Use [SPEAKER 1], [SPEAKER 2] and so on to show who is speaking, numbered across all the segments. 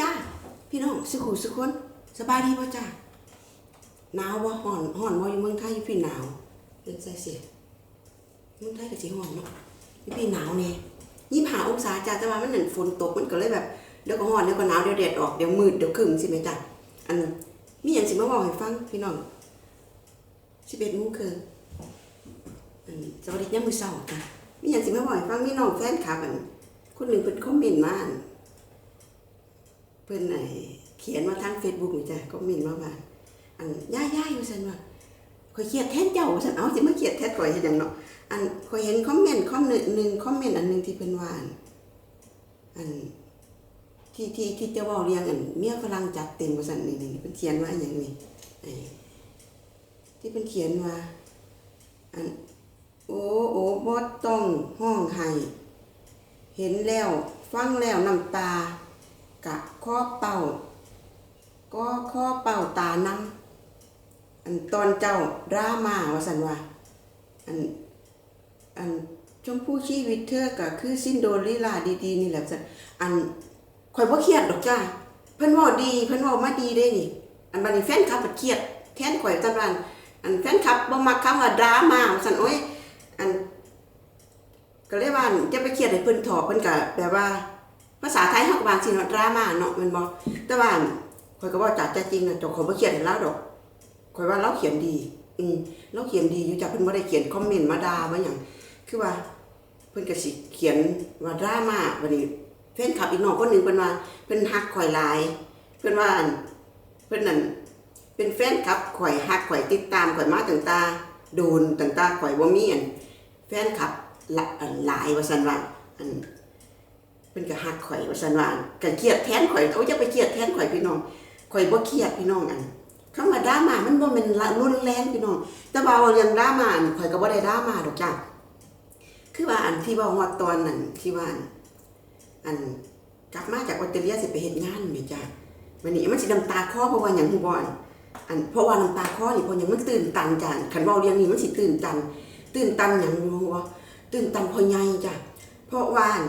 [SPEAKER 1] จ้าพี่น้องสุขุสุขคนสบายดีป่ะจ้าหนาวบ่ฮ้อนฮ้อนบ่อยู่เมืองไทยอยู่พี่หนาวเดินใส่เสียเมืองไทยก็สิฮ้อนเนาะอยู่พี่หนาวแน่ยี่ห้าองศาจ้าแต่ว่ามันนั่นฝนตกมันก็เลยแบบเดี๋ยวก็ฮ้อนเดี๋ยวก็หนาวเดี๋ยวแดดออกเดี๋ยวมืดเดี๋ยวครึ้มสิแม่จ้าอันมีหยังสิมาเว้าให้ฟังพี่น้อง11:00นครึ่งอันสวัสดียามมื้อเช้าจ้ามีหยังสิมาเว้าให้ฟังมี่น้องแฟนคลับอันคนหนึ่งเพิ่นคอมเมนต์มาอัน พิ่นไอ้เขียนมาทาง Facebook นี่จ้ะก็มินมาว่าอันย่าย่าอยู่ซั่นว่าข่อยเครียดแทนเจ้าว่าซั่นเอาสิมาเครียดแทนข่อยเฮ็ดหยังเนาะอันข่อยเห็นคอมเมนต์คอมหนึ่งหนึ่งคอมเมนต์อันหนึ่งที่เพิ่นว่าอันอันที่ที่ที่จะเว้าเรียงอันเมียฝรั่งจัดเต็มว่าซั่นนี่นี่เพิ่นเขียนว่าอหยังนี้ที่เพิ่นเขียนว่าอันโอ้โอ้บ่ต้องห้องไห้เห็นแล้ว ฟังแล้วน้ำตา กะข้อเป่า ก็ข้อเป่าตานำอันตอนเจ้ารามาว่าสันว่าอันอันชมพู่ชีวิตเธอก็คือสิ้นโดนลีลาดีๆนี่แหละสันอันข่อยบ่เครียดดอกจ้าเพิ่นว้าดีเพิ่นว้ามาดีเด้นี่ อันบัดนี้แฟนคลับเครียดแทนข่อยจังว่าอันแฟนคลับบ่มักคำว่าดราม่าว่าซั่นโอ้ยอันก็เลยว่าจะไปเครียดให้เพิ่นถอเพิ่นก็แบบว่า ภาษาไทยเฮาก็บางสิเนาะดราม่าเนาะมันบ่แต่ว่าข่อยก็ว่าจากใจจริงน่ะจ้ของเขียนให้เราดอกข่อยว่าเราเขียนดี อืมเราเขียนดีอยู่จ้ะเพิ่นบ่ได้เขียนคอมเมนต์มาด่ามาหยังคือว่า เพิ่นก็สิเขียนว่าดราม่าบัดนี้แฟนคลับอีกน้องคนหนึ่งเพิ่นว่าเพิ่นฮักข่อยหลาย เพิ่นว่านเพิ่นนั่นเป็นแฟนคลับข่อยฮักข่อยติดตามข่อยมาตั้งต่โดนตั้งต่ข่อยบ่มีอันแฟนคลับหลายว่าซั่นว่าอัน เพิ่นก็ฮักข่อยว่าซั่นว่าก็เครียดแทนข่อยเขาจะไปเครียดแทนข่อยพี่น้องข่อยบ่เครียดพี่น้องอันคำว่าดราม่ามันบ่แม่นรุนแรงพี่น้อง แต่ว่าเรื่องดราม่าข่อยก็บ่ได้ดราม่าดอกจ้ะคือว่าอันที่ว้าฮอดตอนนั้นที่ว่าอันกลับมาจากออสเตรเลียสิไปเฮ็ดงานแม่จ้ะวันนี้มันสิน้ำตาคอเพราะว่าหยังฮู้บ่อันอันเพราะว่าน้ำตาคอนี่เพราะยังมันตื่นตันจ้ะคันเว้าเรื่องนี้มันสิตื่นตัน ตื่นตันหยังรู้บ่ตื่นตันพราะใหญ่จ้ะเพราะว่าอัน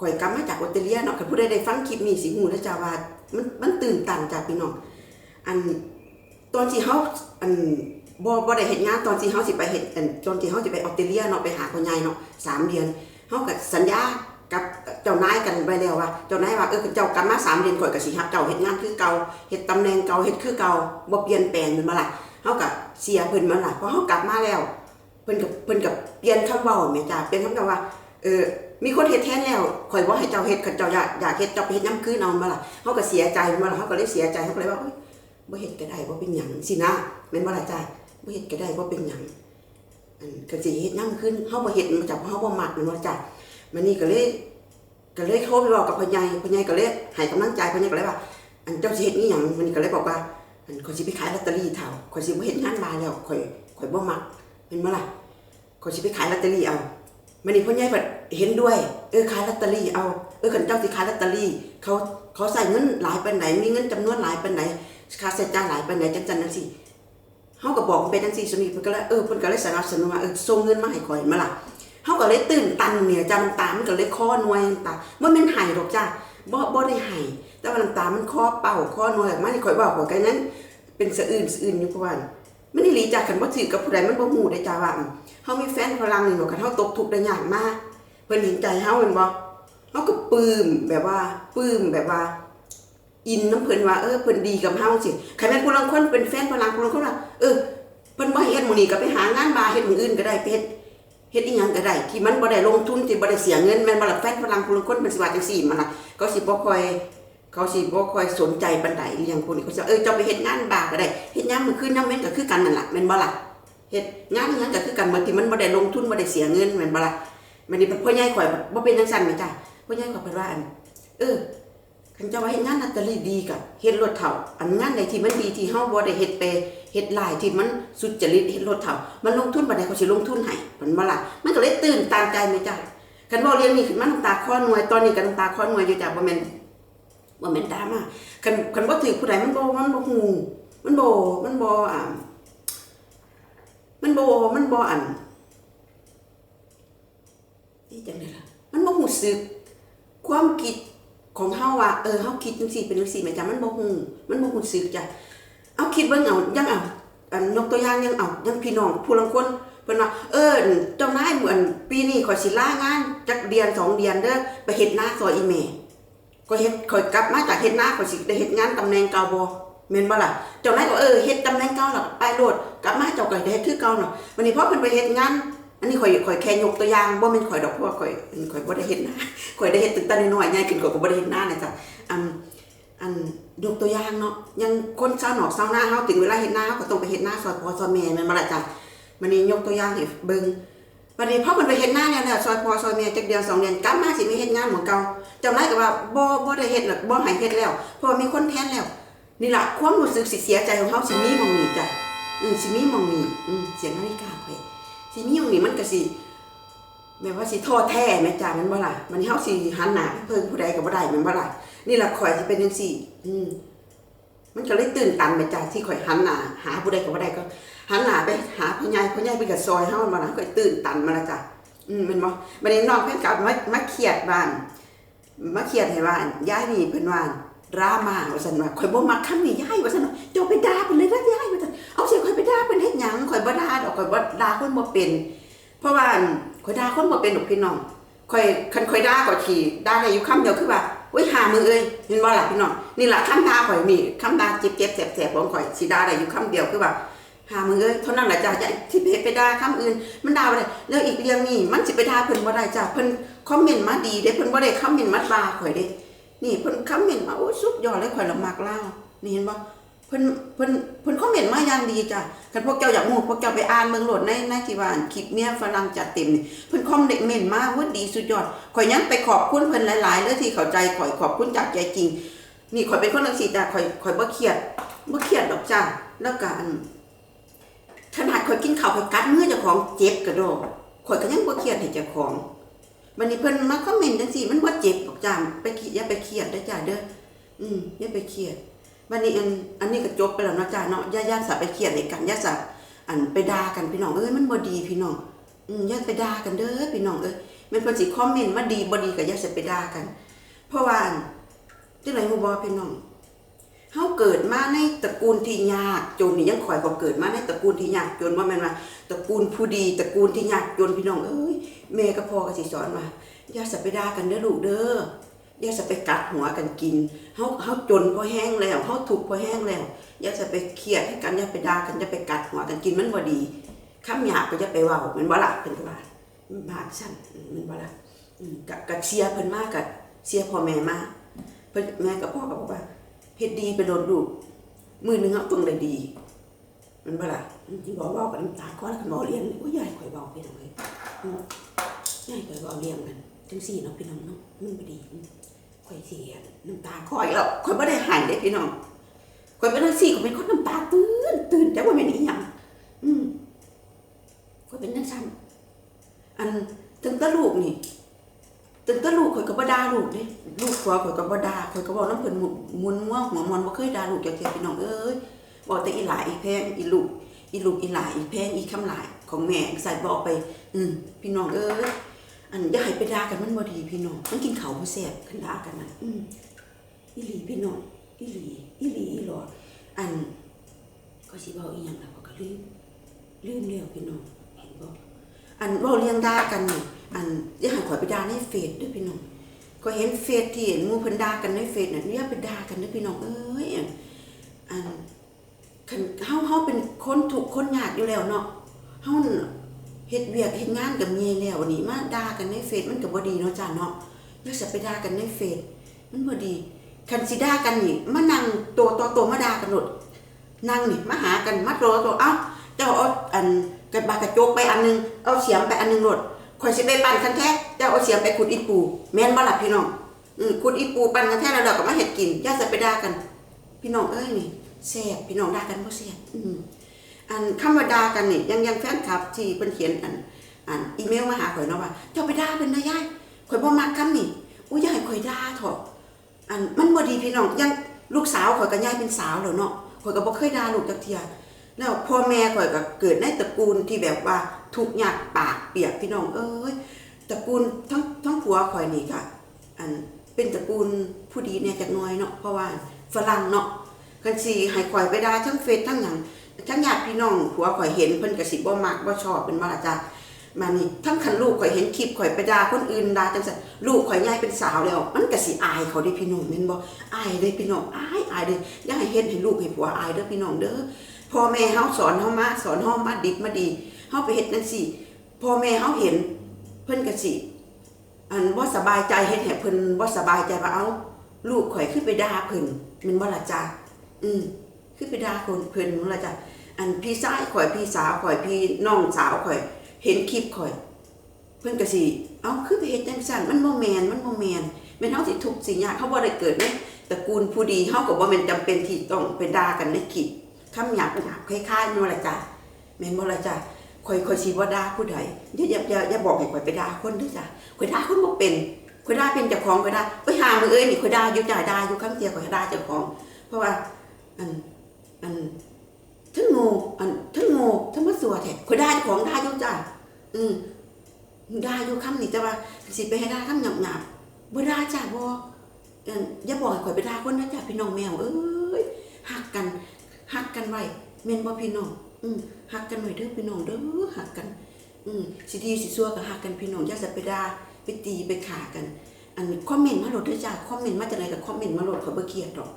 [SPEAKER 1] ข่อยกลับมาจากออสเตรเลียเนาะคันผู้ใดได้ฟังคลิปนี้สิฮู้นะจ๊ะว่ามันมันตื่นตันจ้ะพี่น้องอันตอนที่เฮาอันบ่บ่ได้เฮ็ดงานตอนที่เฮาสิไปเฮ็ดอันตอนที่เฮาสิไปออสเตรเลียเนาะไปหาพ่อใหญ่เนาะสามเดือนเฮาก็สัญญากับเจ้านายกันไว้แล้วว่าเจ้านายว่าเออเจ้ากลับมาสามเดือนข่อยก็สิรับเจ้าเฮ็ดงานคือเก่าเฮ็ดตำแหน่งเก่าเฮ็ดคือเก่าบ่เปลี่ยนแปลงแม่นบ่ล่ะเฮาก็เสียเพิ่นมาล่ะพอเฮากลับมาแล้วเพิ่นก็เพิ่นก็เปลี่ยนคำเว้าแม่จ้ะเปลี่ยนคำว่าเออ มีคนเฮ็ดแทนแล้วข่อยบ่ให้เจ้าเฮ็ดคันเจ้าอยากอยากเฮ็ดเจ้าไปเฮ็ดน้ำคืนเอามาล่ะเฮาก็เสียใจมาล่ะเฮาก็เลยเสียใจเฮาก็เลยว่าโอ๊ยบ่เฮ็ดก็ได้บ่เป็นหยังสินะแม่นบ่ล่ะจ้าบ่เฮ็ดก็ได้บ่เป็นหยังอันก็สิเฮ็ดน้ำคืนเฮาบ่เฮ็ดมาจากเฮาบ่มักแม่นบ่ล่ะจ้ามันนี่ก็เลยก็เลยโทรไปบอกกับพ่อใหญ่พ่อใหญ่ก็เลยให้กำลังใจพ่อใหญ่ก็เลยว่า อันเจ้าสิเฮ็ดอีหยังมันนี่ก็เลยบอกว่าอันข่อยสิไปขายลอตเตอรี่เฒ่าข่อยสิบ่เฮ็ดงานบาแล้วข่อยข่อยบ่มักแม่นบ่ล่ะข่อยสิไปขายลอตเตอรี่เอา มันนี่พ่อใหญ่เปิดเห็นด้วย เออขายลอตเตอรี่เอา เออขันเจ้าสิขายลอตเตอรี่ เขาเขาใส่เงินหลายปานไหน มีเงินจำนวนหลายปานไหนค่าใช้จ่ายหลายปานไหนจังจันจังซี่เฮาก็บอกมันเป็นจังซี่สนิทเพิ่นก็เลยเออเพิ่นก็เลยสนับสนุนว่าเออส่งเงินมาให้ข่อยมาล่ะเฮาก็เลยตื่นตันเนี่ยจ้าน้ำตามันก็เลยคอหน่วยตาบ่แม่นไห้ดอกจ้าบ่บ่ได้ไห้แต่ว่าน้ำตามันคอเป่าคอหน่วยออกมานี่ข่อยบอกข่อยก็นั้นเป็นสะอื่นสะอื่นอยู่เพราะว่า มันนี่หลีจากกันบ่ถือกับผู้ใดมันบ่ฮู้ได้จ้าว่าเฮามีแฟนฝรั่งนี่เนาะคันเฮาตกทุกข์ได้ยากมากเพิ่นเห็นใจเฮาแม่นบ่เฮาก็ปลื้มแบบว่าปลื้มแบบว่า อินน้ำเพิ่นว่าเออเพิ่นดีกับเฮาสิใครแม่นผู้ลางคนเป็นแฟนฝรั่งผู้ลางคนว่าเออเพิ่นบ่เฮ็ดมื้นี้ก็ไปหางานมาเฮ็ดมื้ออื่นก็ได้เฮ็ดเฮ็ดอีหยังก็ได้ที่มันบ่ได้ลงทุนที่บ่ได้เสียเงินแม่นบ่ล่ะแฟนฝรั่งผู้ลางคนมันสิว่าจังซี่มันล่ะก็สิบ่ค่อย เขาสิบ่ค่อยสนใจปานใดอีหยังพวกนี้เขาสิว่าเออเจ้าไปเฮ็ดงานบาก็ได้เฮ็ดยามมื้อคืนยามเว้นก็คือกันนั่นล่ะแม่นบ่ล่ะเฮ็ดงานอีหยังก็คือกันบางทีมันบ่ได้ลงทุนบ่ได้เสียเงินแม่นบ่ล่ะมันนี่พ่อใหญ่ข่อยบ่เป็นจังซั่นแม่จ้ะพ่อใหญ่ข่อยเพิ่นว่าอันเออคันเจ้าว่าเฮ็ดงานลอตเตอรี่ดีกับเฮ็ดรถเฒ่า อันงานใดที่มันดีที่เฮาบ่ได้เฮ็ดไปเฮ็ดหลายที่มันสุจริตเฮ็ดรถเฒ่า มันลงทุนบ่ได้เขาสิลงทุนให้แม่นบ่ล่ะมันก็เลยตื่นตามใจแม่จ้ะคันเว้าเรื่องนี้ขึ้นมาน้ำตาคลอหน่วยตอนนี้ก็น้ำตาคลอหน่วยอยู่จ้ะบ่แม่น บ่แม่นดราม่าคันคันบ่าถือผู้ใดมันบ่มันบ่ฮู้มันบ่มันบ่อ่ามันบ่มันบ่อันนี่จังได๋ล่ะมันบ่รู้สึกความคิดของเฮาว่าเออเฮาคิดจังซี่เป็นจังซี่แม่จ้ะมันบ่ฮู้มันบ่ฮู้สึกจ้ะเอาคิดเบิ่งเอายังเอาอันยกตัวอย่างยังเอายังพี่น้องผู้ลางคนเพิ่นว่าเออเจ้านายเหมือนปีนี้ข่อยสิลางานจักเดือนสองเดือนเด้อไปเฮ็ดนาซอยอีแม่ ก็เฮ็ดข่อยกลับมาจากเฮ็ดนาข่อยสิได้เฮ็ดงานตำแหน่งเก่าบ่แม่นบ่ล่ะเจ้านายก็เออเฮ็ดตำแหน่งเก่าแล้วก็ไปโลดกลับมาเจ้าก็ได้เฮ็ดคือเก่าเนาะวันนี้พอเพิ่นไปเฮ็ดงานอันนี้ข่อยข่อยแค่ยกตัวอย่างบ่แม่นข่อยดอกเพราะว่าข่อยข่อยบ่ได้เฮ็ดนาข่อยได้เฮ็ดตั้งแต่น้อยๆใหญ่ขึ้นข่อยก็บ่ได้เฮ็ดนานะจ๊ะอันอันยกตัวอย่างเนาะยังคนชาวหนอกชาวนาเฮาถึงเวลาเฮ็ดนาเฮาก็ต้องไปเฮ็ดนาซอยพ่อซอยแม่แม่นบ่ล่ะจ๊ะวันนี้ยกตัวอย่างให้เบิ่ง วันนี้พอเพิ่นไปเฮ็ดนาแล้วเนี่ยซอยพ่อซอยแม่จักเดือนสองเดือนกลับมาสิมีเฮ็ดงานเหมือนเก่าเจ้านายก็ว่าบ่บ่ได้เฮ็ดหรอกบ่ให้เฮ็ดแล้วเพราะมีคนแทนแล้ว นี่ล่ะความรู้สึกสิเสียใจของเฮาสิมีมองนี้จ้ะอือสิมีมองนี้อือเสียงนาฬิกาข่อยสิมีมองนี้มันก็สิแบบว่าสิโทษแท้แม่จ้ามันบ่ล่ะมันเฮาสิหันหน้าเพิ่งผู้ใดก็บ่ได้แม่นบ่ล่ะนี่ล่ะข่อยสิเป็นจังซี่ อืม มันก็เลยตื่นตันแม่จ้าที่ข่อยหันหน้าหาผู้ใดก็บ่ได้ก็หันหน้าไปหาพ่อใหญ่พ่อใหญ่ไปก็ซอยเฮาบ่ล่ะข่อยตื่นตันมาล้วจ้ะอืมแม่นบ่บัดนี้น้องเพิ่นก็มามาเครียดบ้านมาเครียดให้บ้านยายนี่เพิ่นว่ารามาว่าซั่นว่าข่อยบ่มักคำนี้ยายว่าซั่นว่าเจ้าไปด่าเพิ่นเลยนะยายว่าซั่นเอาสิข่อยไปด่าเพิ่นเฮ็ดหยังข่อยบ่ด่าดอกข่อยบ่ด่าคนบ่เป็น เพราะว่าข่อยด่าคนบ่เป็นดอกพี่น้องข่อยคันข่อยด่าก็ขี้ด่าได้อยู่คำเดียวคือว่า อ้ยหามือเอ้ยเห็นบ่ล่ะพี่น้องนี่ล่ะคำด่าข่อยมีค้ำด่าเจ็บๆแสบๆของข่อยสิด่าได้อยู่คำเดียวคือว่าหามือเอ้ยเท่านั้นแหละจ้ะอย่าที่ไปไปด่าคำอื่น มันด่าไปได้แล้วอีกเรื่องนี้มันสิไปด่าเพิ่นบ่ได้จ้าเพิ่นคอมเมนต์มาดีเด้เพิ่นบ่ได้คอมเมนต์มาด่าข่อยเด้นี่เพิ่นคอมเมนต์มาโอ้ยสุดยอดเลยข่อยละมักเล่านี่เห็นบ่ เพิ่นเพิ่นเพิ่นคอมเมนต์มาอย่างดีจ้ะคันพวกเจ้าอยากรู้พวกเจ้าไปอ่านเบิ่งโหลดในในที่ว่าคลิปเนี้ยฝรั่งจัดเต็มนี่เพิ่นคอมเด็กเม่นมากว่าดีสุดยอดข่อยยังไปขอบคุณเพิ่นหลายๆเลยที่เข้าใจข่อยขอบคุณจากใจจริง นี่ข่อยเป็นคนจังซี่จ้ะข่อยข่อยบ่เครียดบ่เครียดดอกจ้ะแล้วก็อันขนาดข่อยกินข้าวข่อยกัดมือเจ้าของเจ็บกระโดดข่อยก็ยังบ่เครียดให้เจ้าของวันนี้เพิ่นมาคอมเมนต์จังซี่มันบ่เจ็บดอกจ้ะไปคิดอย่าไปเครียดเด้อจ้ะเด้ออืมอย่าไปเครียด วันนี้อันอันนี้ก็จบไปแล้วนาะจ้าเนาะอย่าอย่าสะไปเครียดให้กันอย่าสะอันไปด่ากันพี่น้องเอ้ยมันบ่ดีพี่น้องอืมอย่าไปด่ากันเด้อพี่น้องเอ้ยมันเพิ่นสิคอมเมนต์มาดีบ่ดีก็อย่าสะไปด่ากัน เพราะว่าจังไดฮู้บ่พี่น้องเฮาเกิดมาในตระกูลที่ยากจนนี่ยังข่อยบ่เกิดมาในตระกูลที่ยากจนบ่แม่นว่าตระกูลผู้ดีตระกูลที่ยากจนพี่น้องเอ้ยแม่กับพ่อก็สิสอนว่าอย่าสะไปด่ากันเด้อลูกเด้อ อย่าสะไปกัดหัวกันกินเฮาเฮาจนพอแห้งแล้วเฮาทุกข์พอแห้งแล้วอย่าจะไปเครียดให้กันอย่าไปด่ากันอย่าไปกัดหัวกันกินมันบ่ดีคำหยาบก็อย่าไปเว้ามันบ่ล่ะเพิ่นก็ว่ามันบาดซั่นมันบ่ล่ะกะกะเชียเพิ่นมากกะเชียพ่อแม่มาเพิ่นแม่กับพ่อก็บอกว่าเฮ็ดดีไปโดนลูกมื้อหนึงเฮาต้องได้ดี มันบ่ล่ะที่บอกว้ากับน้ำตาคอแล้วก็บ่เรียนโอ้ยยายข่อยเว้าพี่น้องเอ้ยอืมยายข่อยเว้าเลี้ยงกันจังซี่เนาะพี่น้องเนาะมันบ่ดี ข่อยเสียน้ำตาคอยแล้วข่อยไม่ได้หายเด้พี่น้องข่อยเป็นจังซี่ข่อยเป็นคนน้ำตาตื่นตื่นแต่ว่าแม่นอีหยังอืมข่อยเป็นจังซั่นอันถึงตะลูกนี่ถึงตะลูกข่อยก็บ่ด่าลูกเด้ลูกผัวข่อยก็บ่ด่าข่อยก็เว้านำเพิ่นมุนมัวหัวมอนบ่เคยด่าลูกจักเที่ยพี่น้องเอ้ยบอกแต่อีหลายอีแพงอีลูกอีลูกอีหลายอีแพงอีคำหลายของแม่ใส่บอกไป อืมพี่น้องเอ้ย อันอย่าให้ไปด่ากันมันบ่ดีพี่น้องมันกินเขาวบ่แซ่บคันด่ากันน่ะอืมอีหลีพี่น้องอีหลีอีหลีอีหลออันก็สิเว้าอีหยังล่ะก็ลืมลืมแล้วพี่น้องเห็นบ่อันเว้าเรื่องด่ากันนี่อันอย่าให้ข่อยไปด่าในเฟซด้อพี่น้องก็เห็นเฟซที่เห็นมูเพิ่นด่ากันในเฟซน่ะอย่าไปด่ากันเด้อพี่น้องเอ้ยอันคันเฮาเฮาเป็นคนทุกคนยากอยู่แล้วเนาะเฮา เฮ็ดเวียกเฮ็ดงานกับเมียแล้ววันนี้มาด่ากันในเฟซมันก็บ่ดีเนาะจ้าเนาะอย่าสิไปด่ากันในเฟซมันบ่ดีคันสิด่ากันนี่มานั่งตัวต่อตัวมาด่ากันโลดนั่งนี่มาหากันมาตัวต่อตัวเอ้าเจ้าเอาอันกระบากระจกไปอันหนึงเอาเสียมไปอันหนึงโลดข่อยสิไปปั่นคันแท้เจ้าเอาเสียมไปขุดอีปู แม่นบ่ล่ะพี่น้องอือขุดอีปูปั่นคันแท้แล้วเราก็มาเฮ็ดกินอย่าสิไปด่ากัน พี่น้องเอ้ยนี่แซ่บพี่น้องด่ากันบ่แซ่บอืม อันคำว่าด่ากันนี่ยังยังแฟนคลับที่เพิ่นเขียนอันอันอีเมลมาหาข่อยเนาะว่าเจ้าไปด่าเพิ่นนะยายข่อยบ่มักคำนี่อู้ยายข่อยด่าเถอะอันมันบ่ดีพี่น้องยังลูกสาวข่อยก็ยายเป็นสาวแล้วเนาะข่อยก็บ่เคยด่าลูกจักเที่ยแล้วพ่อแม่ข่อยก็เกิดในตระกูลที่แบบว่าทุกข์ยากปากเปียกพี่น้องเอ้ยตระกูลทั้งทั้งผัวข่อยนี่ก็อันเป็นตระกูลผู้ดีเนี่ยจักน้อยเนาะเพราะว่าฝรั่งเนาะกันสิให้ข่อยไปด่าทั้งเฟซทั้งหยัง ทั้งญาติพี่น้องผัวข่อยเห็นเพิ่นก็สิบ่มักบ่ชอบเป็นว่าละจ้ะมานี่ทั้งคันลูกข่อยเห็นคลิปข่อยไปด่าคนอื่นด่าจังซั่นลูกข่อยใหญ่เป็นสาวแล้ว มันก็สิอายเขาเด้พี่น้องแม่นบ่อายเด้พี่น้องอายอายเด้อย่าให้เฮ็ดให้ลูกให้ผัวอายเด้อพี่น้องเด้อพ่อแม่เฮาสอนเฮามาสอนเฮามาดิบมาดีเฮาไปเฮ็ดจังซี่พ่อแม่เฮาเห็นเพิ่นก็สิอันว่าสบายใจเฮ็ดให้เพิ่นว่าสบายใจว่าเอาลูกข่อยขึ้นไปด่าเพิ่นแมันบ่ล่ะจ้าอืม ขึ้นไปด่าคนเพิ่นแมันล่ะจ้าอันพี่ชายข่อยพี่สาวข่อยพี่น้องสาวข่อย เห็นคลิปข่อย เพิ่นก็สิเอาขึ้นไปเฮ็ดจังซั่นมันบ่แม่นมันบ่แม่นแม่นเฮาสิทุกข์สิยากเขาบ่ได้เกิดในตระกูลผู้ดีเฮาก็บ่แม่นจำเป็นที่ต้องไปด่ากันในคลิปคำหยาบหยาบคล้ายๆนั่นล่ะจ้าแม่นบ่ล่ะจ้าข่อยข่อยสิบ่ด่าผู้ใดอย่าอย่าอย่าอย่าบอกให้ข่อยไปด่าคนเด้อจ้าข่อยด่าคนบ่เป็นข่อยด่าเป็นเจ้าของข่อยด่าไปหามือเอ้ยนี่ข่อยด่าอยู่จ่ายด่าอยู่คำเดียวข่อยด่าเจ้าของ เพราะว่าอัน อันทั้งโง่อันทั้งโง่ทั้งบ่สัวแท้ข่อยด่าเจ้าของได่าอยู่จ้าอืมได่าอยู่คำนี่แต่ว่าสิไปให้ได่าคำหยาบๆบ่ด่าจ้าบ่อันอย่าบอกให้ข่อยไปด่าคนนะจ้าพี่น้องแมวเอ้ยฮักกันฮักกันไว้แม่นบ่พี่น้องอืมฮักกันไว้เด้อพี่น้องเด้อฮักกัน อืมสิดีสิซัวก็ฮักกันพี่น้องอย่าจะไปด่าไปตีไปขากัน อันคอมเมนต์มาโหลดด้วยจ้าคอมเมนต์มาจากไหนกับคอมเมนต์มาโหลดข่อยบ่เกลียดดอก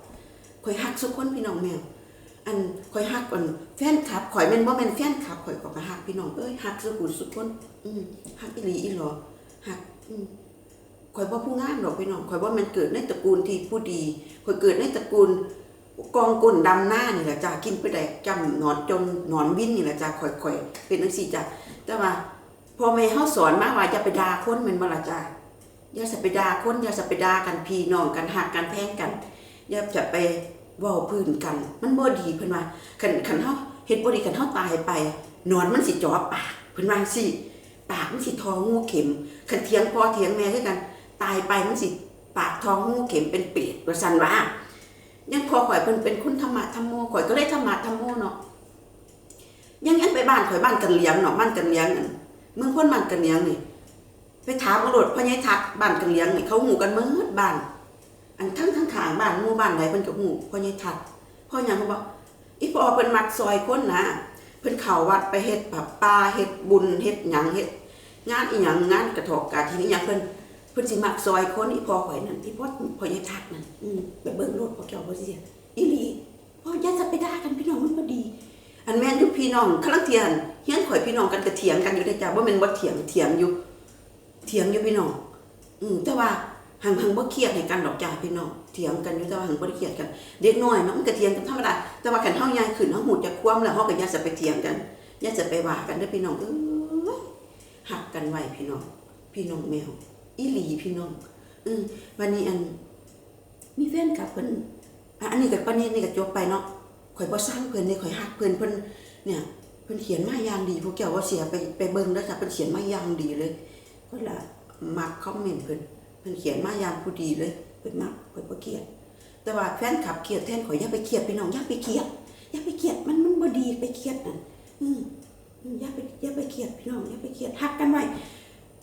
[SPEAKER 1] ข่อยฮักทุกคนพี่น้องแมว อันข่อยฮักอันแฟนคลับข่อยแม่นบ่แม่นแฟนคลับข่อยก็ก็ฮักพี่น้องเอ้ยฮักสุขุสุกคนอืมฮักอีหลีอีหลอฮักอืมข่อยบ่ผู้งามดอกพี่น้องข่อยบ่แม่นเกิดในตระกูลที่ผู้ดีข่อยเกิดในตระกูลกองก้นดำหน้านี่แหละจ้ากินไปได้จำหนอนจนหนอนวินนี่แหละจ้าข่อยข่อยเป็นจังซี่จ้ะแต่ว่าพ่อแม่เฮาสอนมาว่าอย่าไปด่าคนแม่นบ่ล่ะจ้าอย่าสไปด่าคนอย่าสไปด่ากันพี่น้องกันหักกันแพงกันอย่าจะไป ว้าพื้นกัน มันบ่ดีเพิ่นว่าคันคันเฮาเฮ็ดบ่ดีคันเฮาตายไปนอนมันสิจ่อปากเพิ่นว่าจังซี่ปากมันสิทองูเข็มคันเถียงพ่อเถียงแม่คือกัน ตายไปมันสิปากทองงูเข็มเป็นเปรตว่าซั่นว่ายังพอข่อยเพิ่นเป็นคนธรรมะธรรมโมข่อยก็เลยธรรมะธรรมโมเนาะยังยังไปบ้านข่อยบ้านกันเลี้ยงเนาะบ้านกันเลี้ยงนั่นมืองพ้นบ้านกันเลี้ยงนี่ไปถามตำรวจพ่อใหญ่ทักบ้านกันเลี้ยงนี่เขาหูกันเมื่อบ้าน อันทั้งทั้งขางบ้านหมู่บ้านไหนเพิ่นก็หูพ่อใหญ่ทักพ่อหยังเขาบอกอีพ่อเพิ่นมักซอยคนนะเพิ่นเข้าวัดไปเฮ็ดแบบป่าเฮ็ดบุญเฮ็ดหยังเฮ็ดงานอีหยังงานกระถอกกาทีนี้หยังเพิ่นเพิ่นสิมักซอยคนอีพ่อข่อยนั่นอีพ่อพ่อใหญ่ทักนั่นอืมไปเบิ่งรถพ่อเจ้าบ่สิเสียอีหลีพ่ออย่าจะไปด่ากันพี่น้องมันบ่ดี อันแม่นอยู่พี่น้องคลังเทียนเฮียนข่อยพี่น้องกันก็เถียงกันอยู่ได้จ้าบ่แม่นบ่เถียงเถียงอยู่เถียงอยู่พี่น้องอืมแต่ว่า หังหังบ่เครียดให้กันดอกจ้าพี่น้องเถียงกันอยู่แต่ว่าหังบ่ได้เครียดกัน เด็กน้อยเนาะมันก็เถียงกันธรรมดาแต่ว่าคันเฮาใหญ่ขึ้นเฮาฮู้จักความแล้วเฮาก็อย่าจะไปเถียงกันอย่าจะไปว่ากันเด้อพี่น้องเอ้ยหักกันไว้พี่น้อง พี่น้องแมวอีหลีพี่น้องอืมวันนี้อัน มีแฟนคลับเพิ่นอะอันนี้ก็ปานนี้นี่ก็จบไปเนาะข่อยบ่สร้างเพิ่นนี่ข่อยฮักเพิ่นเพิ่นเนี่ยเพิ่นเขียนมาอย่างดีพวกแกว่าเสียไปไปเบิ่งแล้วจ้ะเพิ่นเขียนมาอย่างดีเลยก็ละมักคอมเมนต์เพิ่น เพิ่นเขียนมาอย่างผู้ดีเลยเพิ่นมักเพิ่นบ่เกลียดแต่ว่าแฟนคลับเกลียดแทนข่อยอย่าไปเกลียดพี่น้องอย่าไปเกลียดอย่าไปเกลียดมันมันบ่ดีไปเกลียดนั่นอืมอย่าไปอย่าไปเกลียดพี่น้องอย่าไปเกลียดฮักกันไว้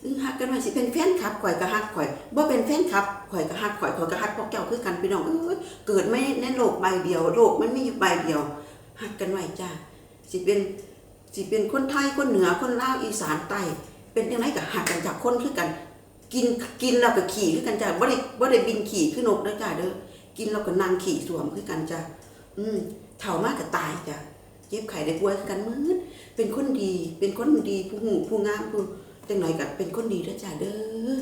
[SPEAKER 1] อือฮักกันไว้สิเป็นแฟนคลับข่อยก็ฮักข่อยบ่เป็นแฟนคลับข่อยก็ฮักข่อยข่อยก็ฮักพวกเจ้าคือกันพี่น้องเอ้ยเกิดไม่ในโลกใบเดียวโลกมันมีอยู่ใบเดียวฮักกันไว้จ้าสิเป็นสิเป็นคนไทยคนเหนือคนลาวอีสานใต้เป็นยังไงก็หักกันจากคนคือกัน กินกินแล้วก็ขี่คือกันจ้ะบ่ได้บ่ได้บินขี่คือนนกเด้อจ้าเด้อกินแล้วก็นั่งขี่สวมคือกันจ้ะอืมเฒ่ามากก็ตายจ้ะเจ็บไข้ได้ป่วยคือกันมืดเป็นคนดี เป็นคนดีผู้หูผู้งามผู้จังหนก็เป็นคนดีเด้อจ้าเด้อ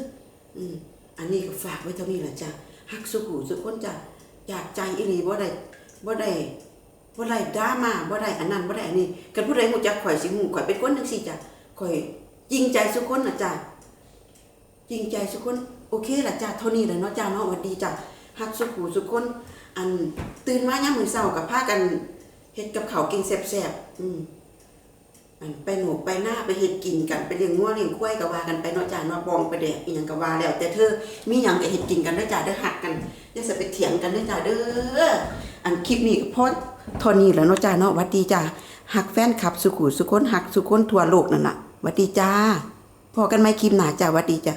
[SPEAKER 1] อืมอันนี้ก็ฝากไว้เท่านี้ละจ้ะฮักสุขุสุขคนจ้ะอยากใจอีหลีบ่ได้บ่ได้บ่ได้ดราม่าบ่ได้อันนั้นบ่ได้อันนี้กันผู้ใดฮู้จักข่อยสิฮู้ข่อยเป็นคนจังซี่จ้ะข่อยจริงใจทุกคนน่ะจ้ะ จริงใจทุกคนโอเคละจ้ะเท่านี้แหละเนาะจ้าเนาะหวัดดีจ้ะฮักสุขูทุกคนอันตื่นมายามมือเช้าก็พากันเฮ็ดกับเขากินแซ่บๆอืมอันไปหนูไปหน้าไปเฮ็ดกินกันไปเลี้ยงงัวเลี้ยงควยก็ว่ากันไปเนาะจ้ะเนาะบองไปแดกอีหยังก็ว่าแล้ว แต่เธอมีหยังก็เฮ็ดกินกันเด้อจ้ะเด้อฮักกันอย่าสิไปเถียงกันเด้อจ้ะเด้ออันคลิปนี้ก็พอเท่านี้แหล้วเนาะจ้าเนาะหวัดดีจ้าหักแฟนคลับสุขุสุคนหักสุคนทั่วโลกนั่นน่ะวัดดีจ้าพอกันไหมคลิปหนาจ้าวัดดีจ้า